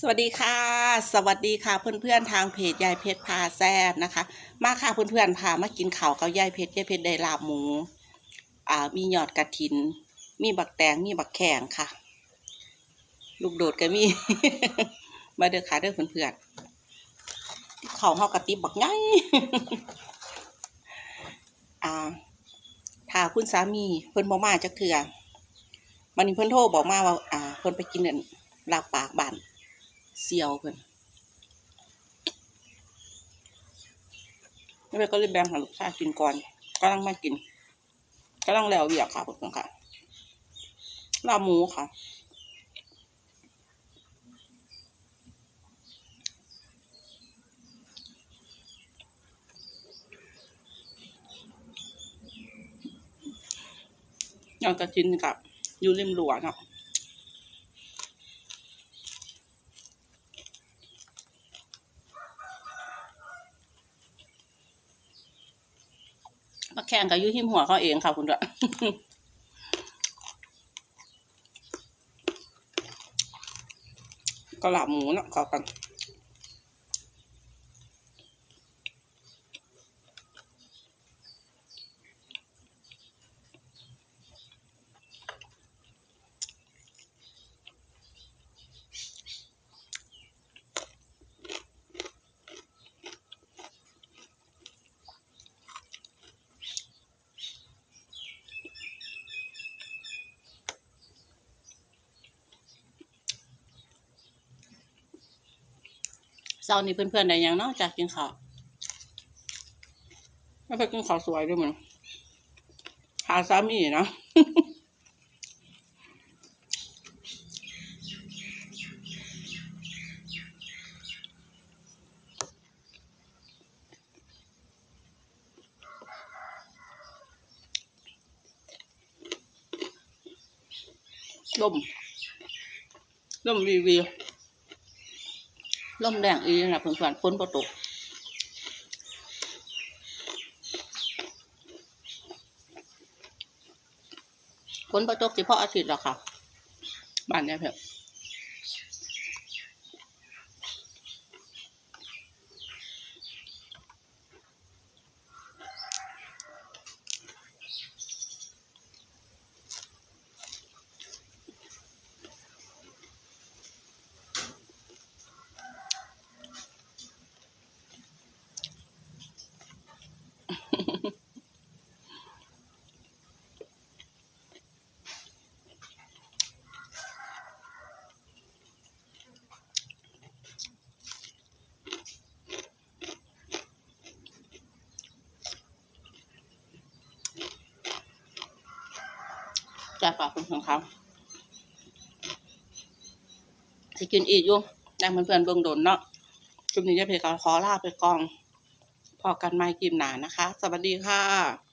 สวัสดีค่ะ สวัสดีค่ะเพื่อนๆทางเพจยายเพชรพาแซดนะคะ มาค่ะเพื่อนๆพามากินข้าวกับยายเพชรยายเพชรได้ลาบหมูอ่ามีหยอดกระถิน มีบักแตงมีบักแข่งค่ะ ลูกโดดก็มี มาเด้อค่ะเด้อเพื่อนๆข้าวเฮากระติบบักไงอ่าถ้าคุณสามีเพิ่นบ่มาจักเทื่อมันนี้เพิ่นโทรบอกมาว่า อ่า เพิ่นไปกินนั่นลาบปากบ้าน เซียวเพิ่นแล้วก็เลยแบ่งให้ลูกชายกินก่อนกำลังมากินกำลังแล้วเวียกค่ะเพื่อนค่ะลาหมูค่ะอยากจะกินกับยูริมรั้วเนาะ มาแข่งกับยุหิมหัวเขาเองค่ะคุณด้วยก็หลาบหมูเนาะขอกัน เช้านี้เพื่อนๆได้ยังเนาะจากกินข้าวไม่ไปกินข้าวสวยด้วยมั้งหาสามีเนาะลมลมวีวี ลมแดงอีนะเพื่อนๆฝนประตกฝนประตกสิพ่ออาทิตย์หรอค่ะบ้านเนี่ยเพื่อ กากปากเป็นของเขาสิกินอีกอยู่ดังเพื่อนๆเบิ่งโดนเนาะคลิปนี้จะเพจขอลาไปกอง พอกันไม่กิมหนานะคะ สวัสดีค่ะ